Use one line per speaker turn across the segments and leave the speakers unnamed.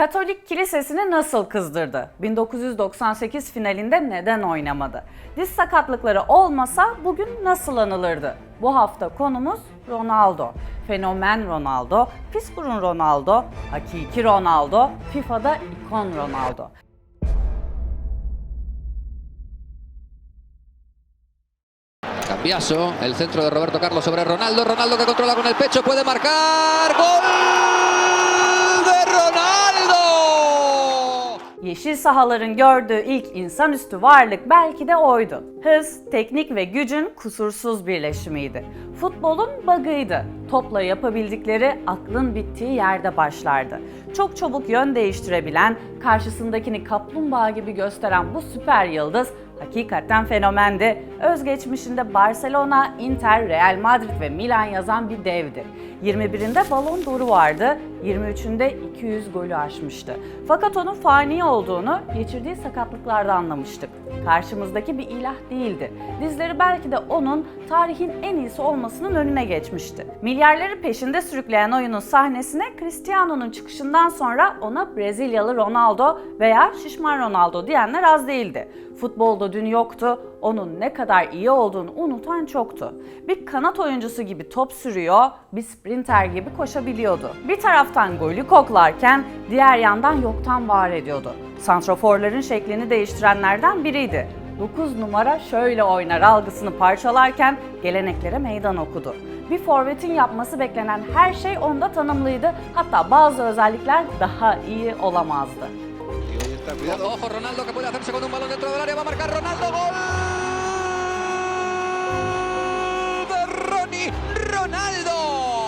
Katolik kilisesini nasıl kızdırdı? 1998 finalinde neden oynamadı? Diz sakatlıkları olmasa bugün nasıl anılırdı? Bu hafta konumuz Ronaldo. Fenomen Ronaldo, pis burun Ronaldo, hakiki Ronaldo, FIFA'da ikon Ronaldo.
Cambiaso, el centro de Roberto Carlos sobre Ronaldo. Ronaldo que controla con el pecho, puede marcar. ¡Gol de Ronaldo!
Yeşil sahaların gördüğü ilk insanüstü varlık belki de oydu. Hız, teknik ve gücün kusursuz birleşimiydi. Futbolun bug'ıydı. Topla yapabildikleri aklın bittiği yerde başlardı. Çok çabuk yön değiştirebilen, karşısındakini kaplumbağa gibi gösteren bu süper yıldız hakikaten fenomendi. Özgeçmişinde Barcelona, Inter, Real Madrid ve Milan yazan bir devdi. 21'inde Ballon d'Or'u vardı, 23'ünde 200 golü aşmıştı. Fakat onun fani olduğunu geçirdiği sakatlıklarda anlamıştık. Karşımızdaki bir ilah değildi. Dizleri belki de onun tarihin en iyisi olmasının önüne geçmişti. Milyarları peşinde sürükleyen oyunun sahnesine Cristiano'nun çıkışından sonra ona Brezilyalı Ronaldo veya Şişman Ronaldo diyenler az değildi. Futbolda dün yoktu, onun ne kadar iyi olduğunu unutan çoktu. Bir kanat oyuncusu gibi top sürüyor, bir sprinter gibi koşabiliyordu. Bir taraftan golü koklarken diğer yandan yoktan var ediyordu. Santraforların şeklini değiştirenlerden biriydi. 9 numara şöyle oynar algısını parçalarken geleneklere meydan okudu. Bir forvetin yapması beklenen her şey onda tanımlıydı. Hatta bazı özellikler daha iyi olamazdı.
Ronaldo que puede hacerse con un balón dentro del área. Va a marcar Ronaldo. ¡Gol de Ronnie Ronaldo!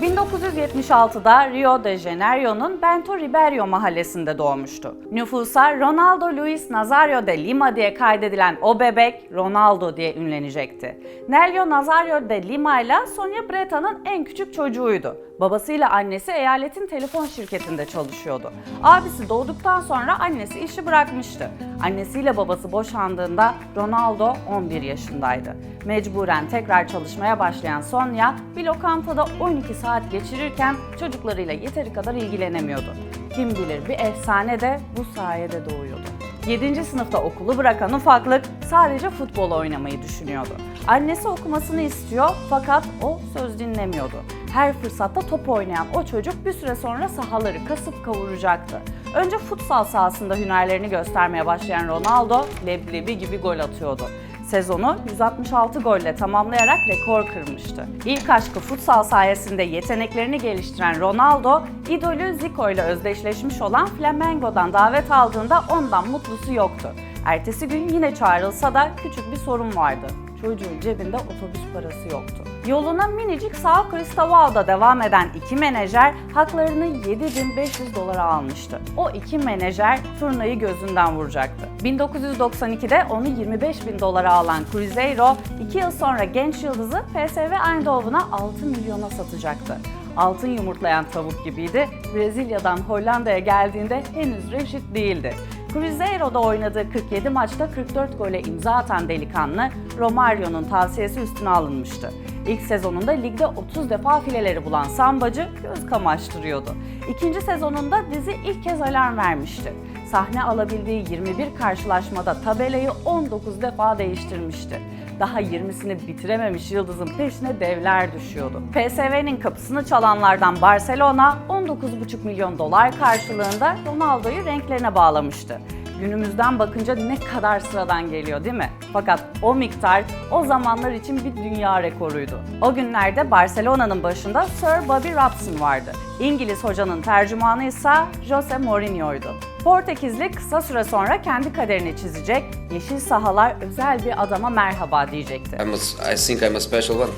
Ha marcado.
1976'da Rio de Janeiro'nun Bento Ribeiro mahallesinde doğmuştu. Nüfusa Ronaldo Luis Nazario de Lima diye kaydedilen o bebek Ronaldo diye ünlenecekti. Nelio Nazario de Lima ile Sonia Breta'nın en küçük çocuğuydu. Babasıyla annesi eyaletin telefon şirketinde çalışıyordu. Abisi doğduktan sonra annesi işi bırakmıştı. Annesiyle babası boşandığında Ronaldo 11 yaşındaydı. Mecburen tekrar çalışmaya başlayan Sonia bir lokantada 12 saat geçirirken çocuklarıyla yeteri kadar ilgilenemiyordu. Kim bilir bir efsane de bu sayede doğuyordu. 7. sınıfta okulu bırakan ufaklık sadece futbol oynamayı düşünüyordu. Annesi okumasını istiyor fakat o söz dinlemiyordu. Her fırsatta top oynayan o çocuk bir süre sonra sahaları kasıp kavuracaktı. Önce futsal sahasında hünerlerini göstermeye başlayan Ronaldo leblebi gibi gol atıyordu. Sezonu 166 golle tamamlayarak rekor kırmıştı. İlk aşkı futsal sayesinde yeteneklerini geliştiren Ronaldo, idolü Zico ile özdeşleşmiş olan Flamengo'dan davet aldığında ondan mutlusu yoktu. Ertesi gün yine çağrılsa da küçük bir sorun vardı. Çocuğun cebinde otobüs parası yoktu. Yoluna minicik Sao Cristoval'da devam eden iki menajer haklarını 7500 dolara almıştı. O iki menajer turnayı gözünden vuracaktı. 1992'de onu 25 bin dolara alan Cruzeiro, 2 yıl sonra genç yıldızı PSV Eindhoven'a 6 milyona satacaktı. Altın yumurtlayan tavuk gibiydi. Brezilya'dan Hollanda'ya geldiğinde henüz reşit değildi. Cruzeiro'da oynadığı 47 maçta 44 gole imza atan delikanlı Romario'nun tavsiyesi üstüne alınmıştı. İlk sezonunda ligde 30 defa fileleri bulan Sambacı göz kamaştırıyordu. İkinci sezonunda dizi ilk kez alarm vermişti. Sahne alabildiği 21 karşılaşmada tabelayı 19 defa değiştirmişti. Daha 20'sini bitirememiş Yıldız'ın peşine devler düşüyordu. PSV'nin kapısını çalanlardan Barcelona 19,5 milyon dolar karşılığında Ronaldo'yu renklerine bağlamıştı. Günümüzden bakınca ne kadar sıradan geliyor değil mi? Fakat o miktar o zamanlar için bir dünya rekoruydu. O günlerde Barcelona'nın başında Sir Bobby Robson vardı. İngiliz hocanın tercümanı ise Jose Mourinho'ydu. Portekizli kısa süre sonra kendi kaderini çizecek, yeşil sahalar özel bir adama merhaba diyecekti.
I'm a, I think I'm a special one.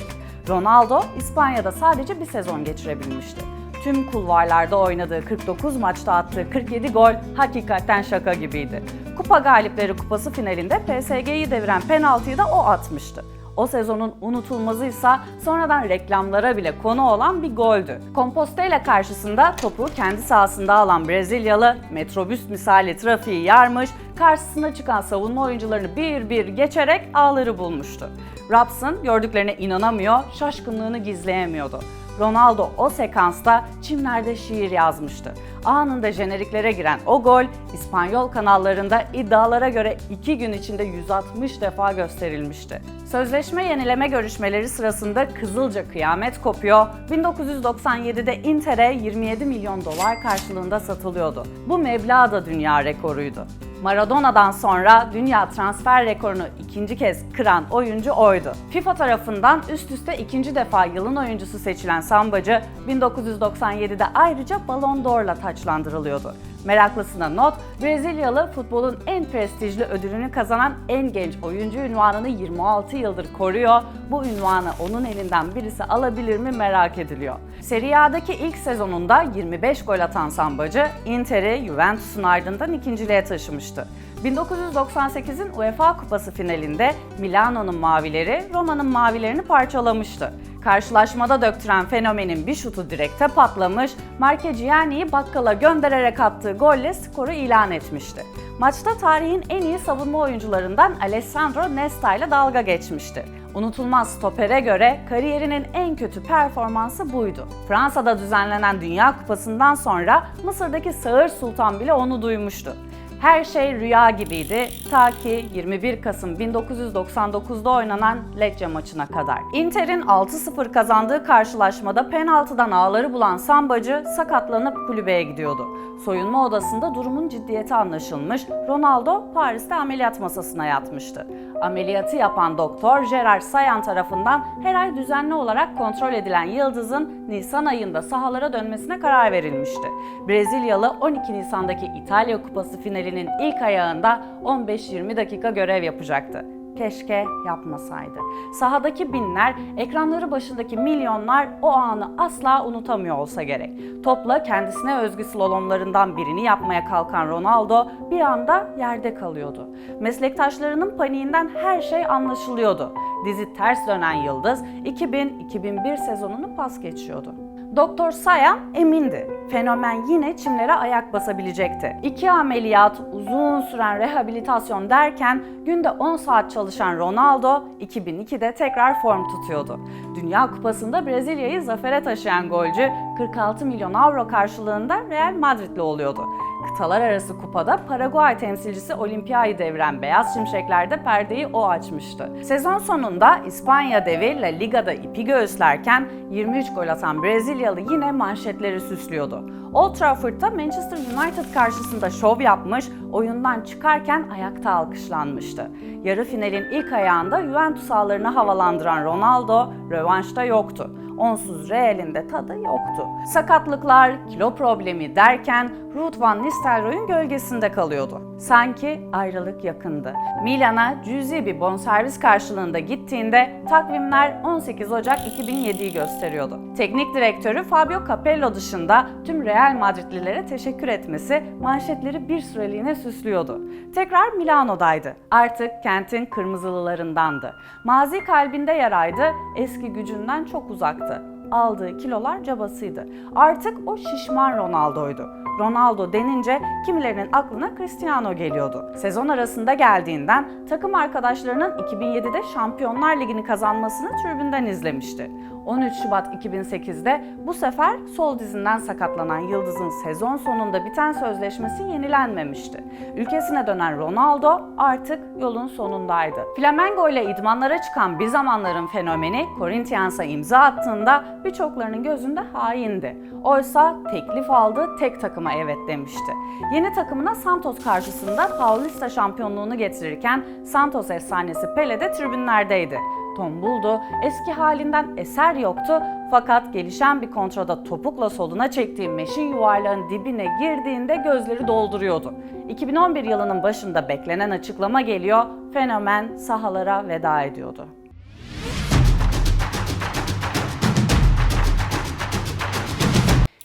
Ronaldo İspanya'da sadece bir sezon geçirebilmişti. Tüm kulvarlarda oynadığı 49 maçta attığı 47 gol hakikaten şaka gibiydi. Kupa Galipleri Kupası finalinde PSG'yi deviren penaltıyı da o atmıştı. O sezonun unutulmazıysa sonradan reklamlara bile konu olan bir goldü. Compostela karşısında topu kendi sahasında alan Brezilyalı metrobüs misali trafiği yarmış, karşısına çıkan savunma oyuncularını bir bir geçerek ağları bulmuştu. Robson gördüklerine inanamıyor, şaşkınlığını gizleyemiyordu. Ronaldo o sekansta çimlerde şiir yazmıştı. Anında jeneriklere giren o gol İspanyol kanallarında iddialara göre 2 gün içinde 160 defa gösterilmişti. Sözleşme yenileme görüşmeleri sırasında Kızılca kıyamet kopuyor. 1997'de Inter'e 27 milyon dolar karşılığında satılıyordu. Bu meblağ da dünya rekoruydu. Maradona'dan sonra dünya transfer rekorunu ikinci kez kıran oyuncu oydu. FIFA tarafından üst üste ikinci defa yılın oyuncusu seçilen Sambacı 1997'de ayrıca Ballon d'Or'la taçlandırılıyordu. Meraklısına not, Brezilyalı futbolun en prestijli ödülünü kazanan en genç oyuncu ünvanını 26 yıldır koruyor. Bu ünvanı onun elinden birisi alabilir mi merak ediliyor. Serie A'daki ilk sezonunda 25 gol atan Sambacı, Inter'i Juventus'un ardından ikinciliğe taşımıştı. 1998'in UEFA Kupası finalinde Milano'nun mavileri Roma'nın mavilerini parçalamıştı. Karşılaşmada döktüren fenomenin bir şutu direkte patlamış, Marchegiani'yi bakkala göndererek attığı golle skoru ilan etmişti. Maçta tarihin en iyi savunma oyuncularından Alessandro Nesta ile dalga geçmişti. Unutulmaz stopere göre kariyerinin en kötü performansı buydu. Fransa'da düzenlenen Dünya Kupası'ndan sonra Mısır'daki Sağır Sultan bile onu duymuştu. Her şey rüya gibiydi ta ki 21 Kasım 1999'da oynanan Lecce maçına kadar. Inter'in 6-0 kazandığı karşılaşmada penaltıdan ağları bulan Sambacı sakatlanıp kulübeye gidiyordu. Soyunma odasında durumun ciddiyeti anlaşılmış, Ronaldo Paris'te ameliyat masasına yatmıştı. Ameliyatı yapan doktor Gerard Sayan tarafından her ay düzenli olarak kontrol edilen Yıldız'ın Nisan ayında sahalara dönmesine karar verilmişti. Brezilyalı 12 Nisan'daki İtalya Kupası finalinin ilk ayağında 15-20 dakika görev yapacaktı. Keşke yapmasaydı. Sahadaki binler, ekranları başındaki milyonlar o anı asla unutamıyor olsa gerek. Topla kendisine özgü slalomlarından birini yapmaya kalkan Ronaldo bir anda yerde kalıyordu. Meslektaşlarının paniğinden her şey anlaşılıyordu. Dizi ters dönen Yıldız 2000-2001 sezonunu pas geçiyordu. Doktor Sayan emindi. Fenomen yine çimlere ayak basabilecekti. İki ameliyat, uzun süren rehabilitasyon derken günde 10 saat çalışan Ronaldo 2002'de tekrar form tutuyordu. Dünya Kupası'nda Brezilya'yı zafere taşıyan golcü 46 milyon avro karşılığında Real Madrid'li oluyordu. Kıtalar arası kupada Paraguay temsilcisi Olimpiyayı deviren Beyaz Şimşekler'de perdeyi o açmıştı. Sezon sonunda İspanya devi La Liga'da ipi göğüslerken 23 gol atan Brezilyalı yine manşetleri süslüyordu. Old Trafford'da Manchester United karşısında şov yapmış, oyundan çıkarken ayakta alkışlanmıştı. Yarı finalin ilk ayağında Juventus ağlarını havalandıran Ronaldo rövanşta yoktu. Onsuz Real'in de tadı yoktu. Sakatlıklar, kilo problemi derken Ruud van Nistelrooy'un gölgesinde kalıyordu. Sanki ayrılık yakındı. Milan'a cüzi bir bonservis karşılığında gittiğinde takvimler 18 Ocak 2007'yi gösteriyordu. Teknik direktörü Fabio Capello dışında tüm Real Madridlilere teşekkür etmesi manşetleri bir süreliğine süslüyordu. Tekrar Milano'daydı. Artık kentin kırmızılılarındandı. Mazi kalbinde yaraydı, eski gücünden çok uzaktı aldığı kilolar cabasıydı. Artık o şişman Ronaldo'ydu. Ronaldo denince kimilerinin aklına Cristiano geliyordu. Sezon arasında geldiğinden takım arkadaşlarının 2007'de Şampiyonlar Ligi'ni kazanmasını tribünden izlemişti. 13 Şubat 2008'de bu sefer sol dizinden sakatlanan Yıldız'ın sezon sonunda biten sözleşmesi yenilenmemişti. Ülkesine dönen Ronaldo artık yolun sonundaydı. Flamengo ile idmanlara çıkan bir zamanların fenomeni Corinthians'a imza attığında birçoklarının gözünde haindi. Oysa teklif aldı, tek takıma evet demişti. Yeni takımına Santos karşısında Paulista şampiyonluğunu getirirken Santos efsanesi Pele de tribünlerdeydi. Tombuldu, eski halinden eser yoktu fakat gelişen bir kontrada topukla soluna çektiği meşin yuvarlağın dibine girdiğinde gözleri dolduruyordu. 2011 yılının başında beklenen açıklama geliyor, fenomen sahalara veda ediyordu.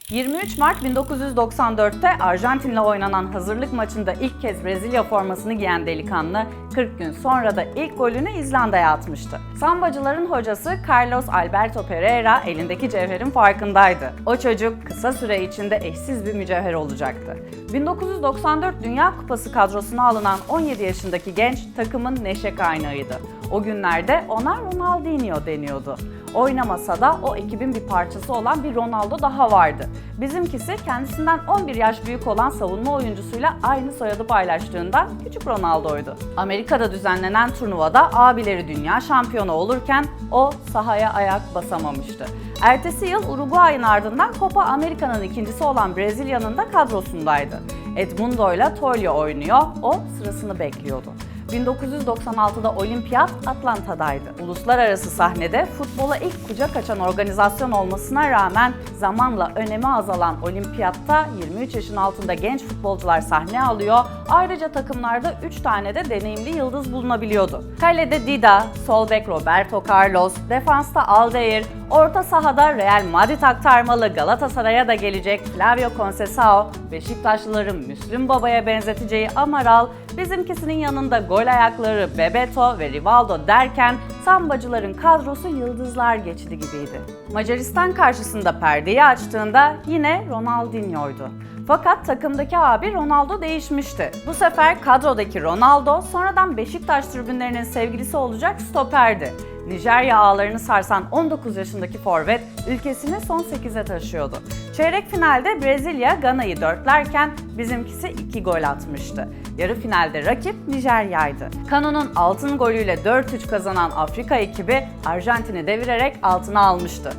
...23 Mart 1994'te Arjantin'le oynanan hazırlık maçında ilk kez Brezilya formasını giyen delikanlı 40 gün sonra da ilk golünü İzlanda'ya atmıştı. Sambacıların hocası Carlos Alberto Pereira elindeki cevherin farkındaydı. O çocuk kısa süre içinde eşsiz bir mücevher olacaktı. 1994 Dünya Kupası kadrosuna alınan 17 yaşındaki genç takımın neşe kaynağıydı. O günlerde ona Ronaldinho deniyordu. Oynamasa da o ekibin bir parçası olan bir Ronaldo daha vardı. Bizimkisi kendisinden 11 yaş büyük olan savunma oyuncusuyla aynı soyadı paylaştığında küçük Ronaldo'ydu. Amerika'da düzenlenen turnuvada abileri dünya şampiyonu olurken o sahaya ayak basamamıştı. Ertesi yıl Uruguay'ın ardından Copa Amerika'nın ikincisi olan Brezilya'nın da kadrosundaydı. Edmundo ile Toylio oynuyor, o sırasını bekliyordu. 1996'da olimpiyat Atlanta'daydı. Uluslararası sahnede futbola ilk kucak açan organizasyon olmasına rağmen zamanla önemi azalan olimpiyatta 23 yaşın altında genç futbolcular sahne alıyor. Ayrıca takımlarda 3 tane de deneyimli yıldız bulunabiliyordu. Kalede Dida, sol bek Roberto Carlos, defansta Aldair, orta sahada Real Madrid aktarmalı Galatasaray'a da gelecek Flavio Conceição, Beşiktaşlıların Müslüm Baba'ya benzeteceği Amaral, bizimkisinin yanında gol ayakları Bebeto ve Rivaldo derken sambacıların kadrosu yıldızlar geçidi gibiydi. Macaristan karşısında perdeyi açtığında yine Ronaldinho'ydu. Fakat takımdaki abi Ronaldo değişmişti. Bu sefer kadrodaki Ronaldo sonradan Beşiktaş tribünlerinin sevgilisi olacak stoperdi. Nijerya ağlarını sarsan 19 yaşındaki forvet ülkesini son 8'e taşıyordu. Çeyrek finalde Brezilya Gana'yı dörtlerken bizimkisi 2 gol atmıştı. Yarı finalde rakip Nijerya'ydı. Kano'nun altın golüyle 4-3 kazanan Afrika ekibi Arjantin'i devirerek altına almıştı.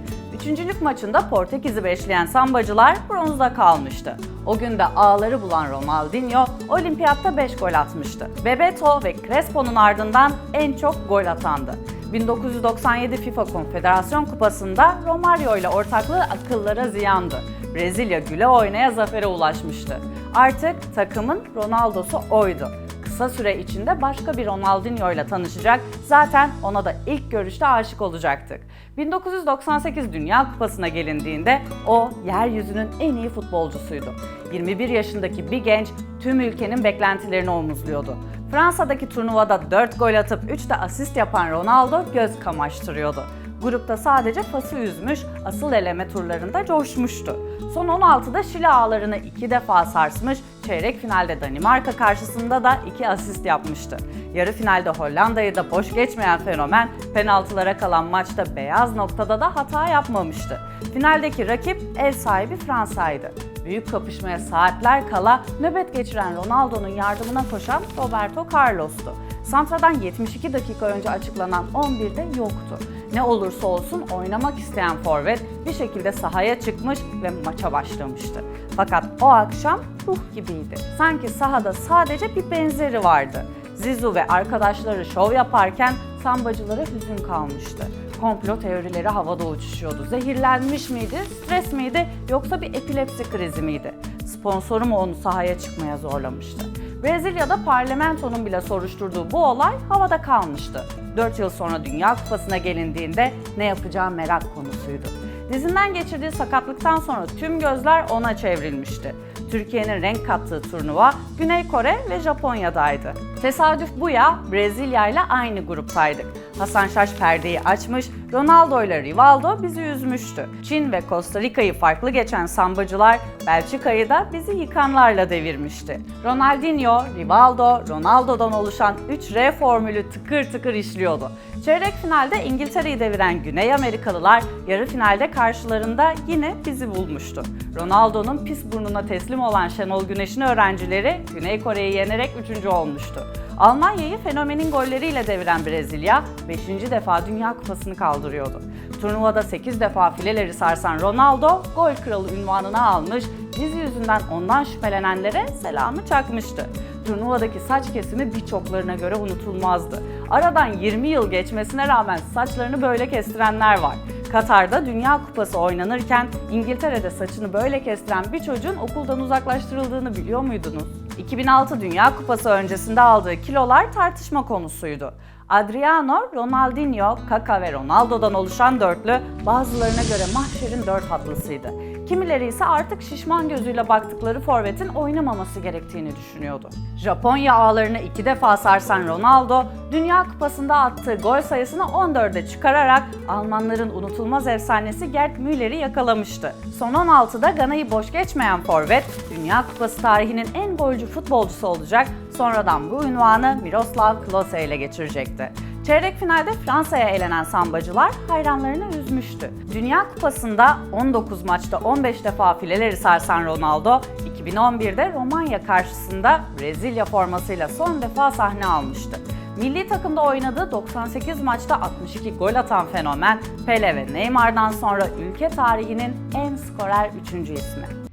Üçüncülük maçında Portekiz'i beşleyen sambacılar bronzda kalmıştı. O gün de ağları bulan Ronaldinho olimpiyatta 5 gol atmıştı. Bebeto ve Crespo'nun ardından en çok gol atandı. 1997 FIFA Konfederasyon Kupası'nda Romario ile ortaklığı akıllara ziyandı. Brezilya güle oynaya zafere ulaşmıştı. Artık takımın Ronaldo'su oydu. Kısa süre içinde başka bir Ronaldinho ile tanışacak, zaten ona da ilk görüşte aşık olacaktık. 1998 Dünya Kupası'na gelindiğinde o yeryüzünün en iyi futbolcusuydu. 21 yaşındaki bir genç tüm ülkenin beklentilerini omuzluyordu. Fransa'daki turnuvada 4 gol atıp 3 de asist yapan Ronaldo göz kamaştırıyordu. Grupta sadece pası üzmüş, asıl eleme turlarında coşmuştu. Son 16'da Şili ağlarını iki defa sarsmış, çeyrek finalde Danimarka karşısında da iki asist yapmıştı. Yarı finalde Hollanda'yı da boş geçmeyen fenomen, penaltılara kalan maçta beyaz noktada da hata yapmamıştı. Finaldeki rakip ev sahibi Fransa'ydı. Büyük kapışmaya saatler kala nöbet geçiren Ronaldo'nun yardımına koşan Roberto Carlos'tu. Santradan 72 dakika önce açıklanan 11'de yoktu. Ne olursa olsun oynamak isteyen forvet bir şekilde sahaya çıkmış ve maça başlamıştı. Fakat o akşam ruh gibiydi. Sanki sahada sadece bir benzeri vardı. Zizou ve arkadaşları şov yaparken sambacılara hüzün kalmıştı. Komplo teorileri havada uçuşuyordu. Zehirlenmiş miydi, stres miydi yoksa bir epilepsi krizi miydi? Sponsoru mu onu sahaya çıkmaya zorlamıştı? Brezilya'da parlamentonun bile soruşturduğu bu olay havada kalmıştı. 4 yıl sonra Dünya Kupası'na gelindiğinde ne yapacağı merak konusuydu. Dizinden geçirdiği sakatlıktan sonra tüm gözler ona çevrilmişti. Türkiye'nin renk kattığı turnuva Güney Kore ve Japonya'daydı. Tesadüf bu ya, Brezilya ile aynı gruptaydık. Hasan Şaş perdeyi açmış, Ronaldo ile Rivaldo bizi üzmüştü. Çin ve Costa Rica'yı farklı geçen sambacılar Belçika'yı da bizi yıkanlarla devirmişti. Ronaldinho, Rivaldo, Ronaldo'dan oluşan 3R formülü tıkır tıkır işliyordu. Çeyrek finalde İngiltere'yi deviren Güney Amerikalılar yarı finalde karşılarında yine bizi bulmuştu. Ronaldo'nun pis burnuna teslim olan Şenol Güneş'in öğrencileri Güney Kore'yi yenerek 3. olmuştu. Almanya'yı fenomenin golleriyle deviren Brezilya 5. defa Dünya Kupası'nı kaldırıyordu. Turnuvada 8 defa fileleri sarsan Ronaldo gol kralı unvanını almış, dizi yüzünden ondan şüphelenenlere selamı çakmıştı. Turnuvadaki saç kesimi birçoklarına göre unutulmazdı. Aradan 20 yıl geçmesine rağmen saçlarını böyle kestirenler var. Katar'da Dünya Kupası oynanırken İngiltere'de saçını böyle kestiren bir çocuğun okuldan uzaklaştırıldığını biliyor muydunuz? 2006 Dünya Kupası öncesinde aldığı kilolar tartışma konusuydu. Adriano, Ronaldinho, Kaka ve Ronaldo'dan oluşan dörtlü bazılarına göre mahşerin dört hatlısıydı. Kimileri ise artık şişman gözüyle baktıkları forvetin oynamaması gerektiğini düşünüyordu. Japonya ağlarını iki defa sarsan Ronaldo, Dünya Kupası'nda attığı gol sayısını 14'e çıkararak Almanların unutulmaz efsanesi Gerd Müller'i yakalamıştı. Son 16'da Gana'yı boş geçmeyen forvet, Dünya Kupası tarihinin en golcü futbolcusu olacak, sonradan bu ünvanı Miroslav Klose ile geçirecekti. Çeyrek finalde Fransa'ya elenen sambacılar hayranlarını üzmüştü. Dünya Kupası'nda 19 maçta 15 defa fileleri sarsan Ronaldo, 2011'de Romanya karşısında Brezilya formasıyla son defa sahne almıştı. Milli takımda oynadığı 98 maçta 62 gol atan fenomen, Pele ve Neymar'dan sonra ülke tarihinin en skorer 3. ismi.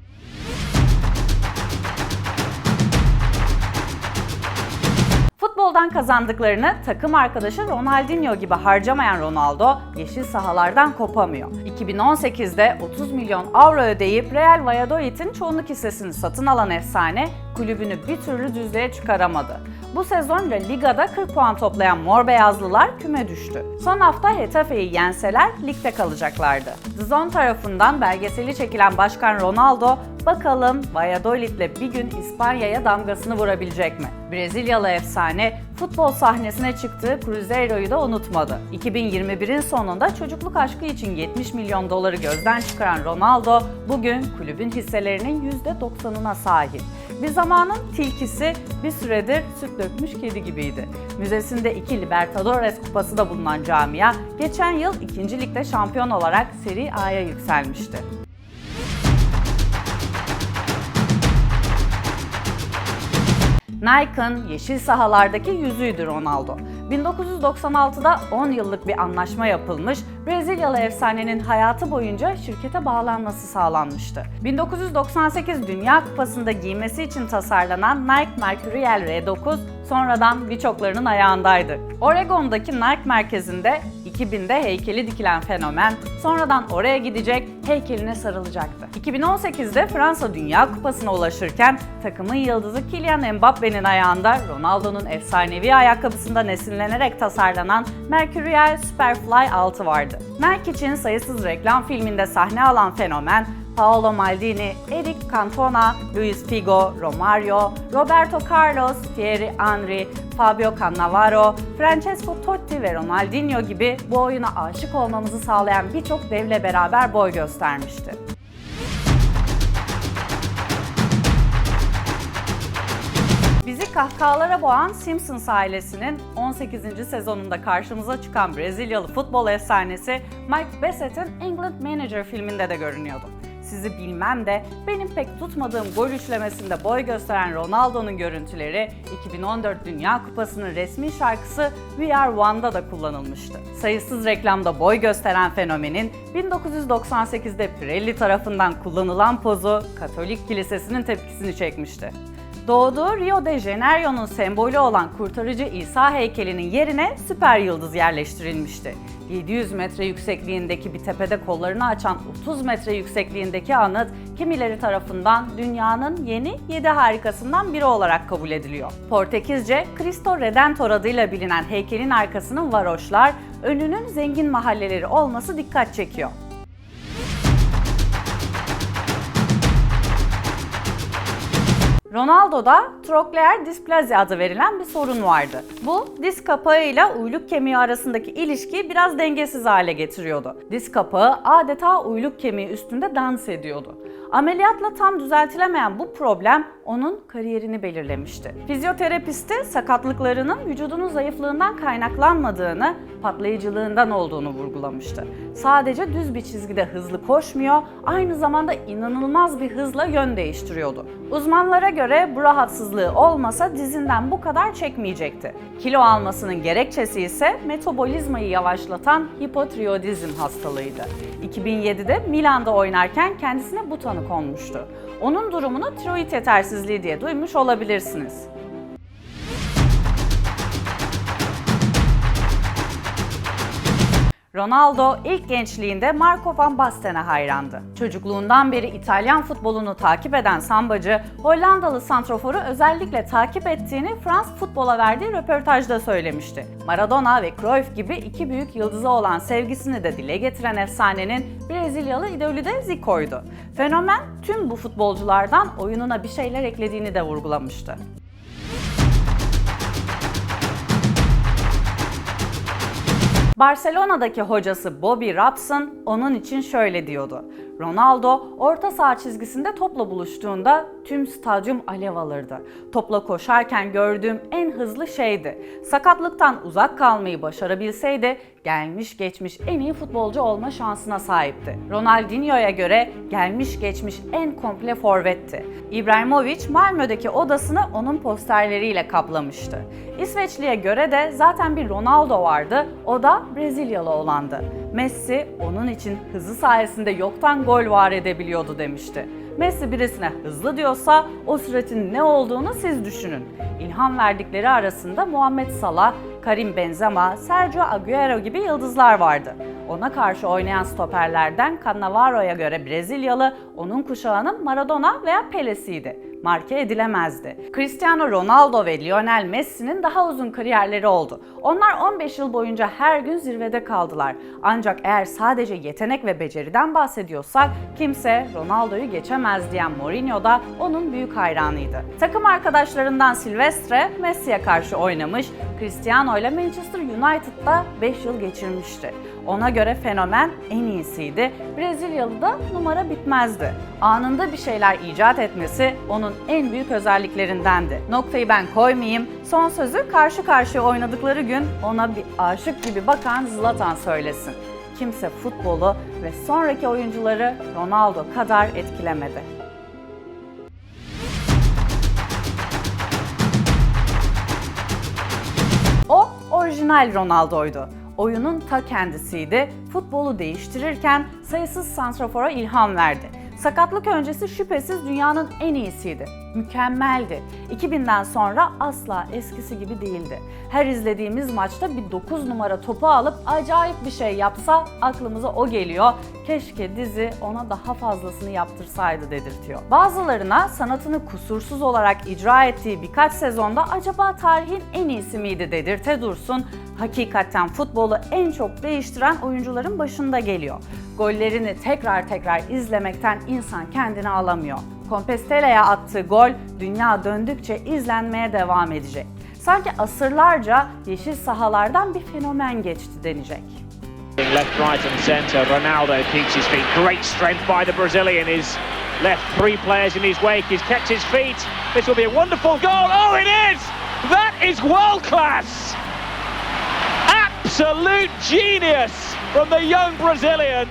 Futboldan kazandıklarını takım arkadaşı Ronaldinho gibi harcamayan Ronaldo yeşil sahalardan kopamıyor. 2018'de 30 milyon avro ödeyip Real Valladolid'in çoğunluk hissesini satın alan efsane kulübünü bir türlü düzlüğe çıkaramadı. Bu sezon La Liga'da 40 puan toplayan Mor Beyazlılar küme düştü. Son hafta Getafe'yi yenseler ligde kalacaklardı. The Zone tarafından belgeseli çekilen Başkan Ronaldo, bakalım Valladolid'le bir gün İspanya'ya damgasını vurabilecek mi? Brezilyalı efsane futbol sahnesine çıktığı Cruzeiro'yu da unutmadı. 2021'in sonunda çocukluk aşkı için 70 milyon doları gözden çıkaran Ronaldo bugün kulübün hisselerinin %90'ına sahip. Bir zamanın tilkisi bir süredir süt dökmüş kedi gibiydi. Müzesinde iki Libertadores kupası da bulunan camia geçen yıl 2. Lig'de şampiyon olarak Serie A'ya yükselmişti. Nike'ın yeşil sahalardaki yüzüydü Ronaldo. 1996'da 10 yıllık bir anlaşma yapılmış, Brezilyalı efsanenin hayatı boyunca şirkete bağlanması sağlanmıştı. 1998 Dünya Kupası'nda giymesi için tasarlanan Nike Mercurial R9 sonradan birçoklarının ayağındaydı. Oregon'daki Nike merkezinde 2000'de heykeli dikilen fenomen sonradan oraya gidecek, heykeline sarılacaktı. 2018'de Fransa Dünya Kupası'na ulaşırken takımın yıldızı Kylian Mbappe'nin ayağında Ronaldo'nun efsanevi ayakkabısından esinlenerek tasarlanan Mercurial Superfly 6 vardı. Nike için sayısız reklam filminde sahne alan fenomen Paolo Maldini, Eric Cantona, Luis Figo, Romario, Roberto Carlos, Thierry Henry, Fabio Cannavaro, Francesco Totti ve Ronaldinho gibi bu oyuna aşık olmamızı sağlayan birçok devle beraber boy göstermişti. Bizi kahkahalara boğan Simpsons ailesinin 18. sezonunda karşımıza çıkan Brezilyalı futbol efsanesi Mike Bassett'in England Manager filminde de görünüyordu. Sizi bilmem de benim pek tutmadığım gol üçlemesinde boy gösteren Ronaldo'nun görüntüleri 2014 Dünya Kupası'nın resmi şarkısı We Are One'da da kullanılmıştı. Sayısız reklamda boy gösteren fenomenin 1998'de Pirelli tarafından kullanılan pozu Katolik Kilisesi'nin tepkisini çekmişti. Doğduğu Rio de Janeiro'nun sembolü olan kurtarıcı İsa heykelinin yerine süper yıldız yerleştirilmişti. 700 metre yüksekliğindeki bir tepede kollarını açan 30 metre yüksekliğindeki anıt kimileri tarafından dünyanın yeni 7 harikasından biri olarak kabul ediliyor. Portekizce Cristo Redentor adıyla bilinen heykelin arkasının varoşlar, önünün zengin mahalleleri olması dikkat çekiyor. Ronaldo'da trokleer displazi adı verilen bir sorun vardı. Bu diz kapağı ile uyluk kemiği arasındaki ilişkiyi biraz dengesiz hale getiriyordu. Diz kapağı adeta uyluk kemiği üstünde dans ediyordu. Ameliyatla tam düzeltilemeyen bu problem onun kariyerini belirlemişti. Fizyoterapisti sakatlıklarının vücudunun zayıflığından kaynaklanmadığını, patlayıcılığından olduğunu vurgulamıştı. Sadece düz bir çizgide hızlı koşmuyor, aynı zamanda inanılmaz bir hızla yön değiştiriyordu. Uzmanlara göre bu rahatsızlığı olmasa dizinden bu kadar çekmeyecekti. Kilo almasının gerekçesi ise metabolizmayı yavaşlatan hipotiroidizm hastalığıydı. 2007'de Milan'da oynarken kendisine bu tanı konmuştu. Onun durumunu tiroid yetersizliği diye duymuş olabilirsiniz. Ronaldo ilk gençliğinde Marco van Basten'e hayrandı. Çocukluğundan beri İtalyan futbolunu takip eden sambacı, Hollandalı santroforu özellikle takip ettiğini Frans Futbol'a verdiği röportajda söylemişti. Maradona ve Cruyff gibi iki büyük yıldızı olan sevgisini de dile getiren efsanenin Brezilyalı idolü de Zico'ydu. Fenomen tüm bu futbolculardan oyununa bir şeyler eklediğini de vurgulamıştı. Barcelona'daki hocası Bobby Robson onun için şöyle diyordu. Ronaldo orta saha çizgisinde topla buluştuğunda tüm stadyum alev alırdı. Topla koşarken gördüğüm en hızlı şeydi. Sakatlıktan uzak kalmayı başarabilseydi gelmiş geçmiş en iyi futbolcu olma şansına sahipti. Ronaldinho'ya göre gelmiş geçmiş en komple forvetti. İbrahimovic Malmö'deki odasını onun posterleriyle kaplamıştı. İsveçli'ye göre de zaten bir Ronaldo vardı, o da Brezilyalı olandı. Messi onun için hızı sayesinde yoktan gol var edebiliyordu demişti. Messi birisine hızlı diyorsa o süratin ne olduğunu siz düşünün. İlham verdikleri arasında Muhammed Salah, Karim Benzema, Sergio Agüero gibi yıldızlar vardı. Ona karşı oynayan stoperlerden Cannavaro'ya göre Brezilyalı, onun kuşağının Maradona veya Pele'siydi. Marke edilemezdi. Cristiano Ronaldo ve Lionel Messi'nin daha uzun kariyerleri oldu. Onlar 15 yıl boyunca her gün zirvede kaldılar. Ancak eğer sadece yetenek ve beceriden bahsediyorsak kimse Ronaldo'yu geçemez diyen Mourinho da onun büyük hayranıydı. Takım arkadaşlarından Silvestre Messi'ye karşı oynamış, Cristiano ile Manchester United'da 5 yıl geçirmişti. Ona göre fenomen en iyisiydi. Brezilyalı da numara bitmezdi. Anında bir şeyler icat etmesi onun en büyük özelliklerindendi. Noktayı ben koymayayım. Son sözü karşı karşıya oynadıkları gün ona bir aşık gibi bakan Zlatan söylesin. Kimse futbolu ve sonraki oyuncuları Ronaldo kadar etkilemedi. O orijinal Ronaldo'ydu. Oyunun ta kendisiydi. Futbolu değiştirirken sayısız santrafora ilham verdi. Sakatlık öncesi şüphesiz dünyanın en iyisiydi. Mükemmeldi. 2000'den sonra asla eskisi gibi değildi. Her izlediğimiz maçta bir 9 numara topu alıp acayip bir şey yapsa aklımıza o geliyor. Keşke dizi ona daha fazlasını yaptırsaydı dedirtiyor. Bazılarına sanatını kusursuz olarak icra ettiği birkaç sezonda acaba tarihin en iyisi miydi dedirte dursun. Hakikaten futbolu en çok değiştiren oyuncuların başında geliyor. Gollerini tekrar tekrar izlemekten insan kendini alamıyor. Compostele'ye attığı gol dünya döndükçe izlenmeye devam edecek. Sanki asırlarca yeşil sahalardan bir fenomen geçti denecek.
Left, right and centre. Ronaldo keeps his feet. Great strength by the Brazilian. He's left three players in his wake. He's kept his feet. This will be a wonderful goal. Oh, it is! That is world class! Absolute genius from the young Brazilian.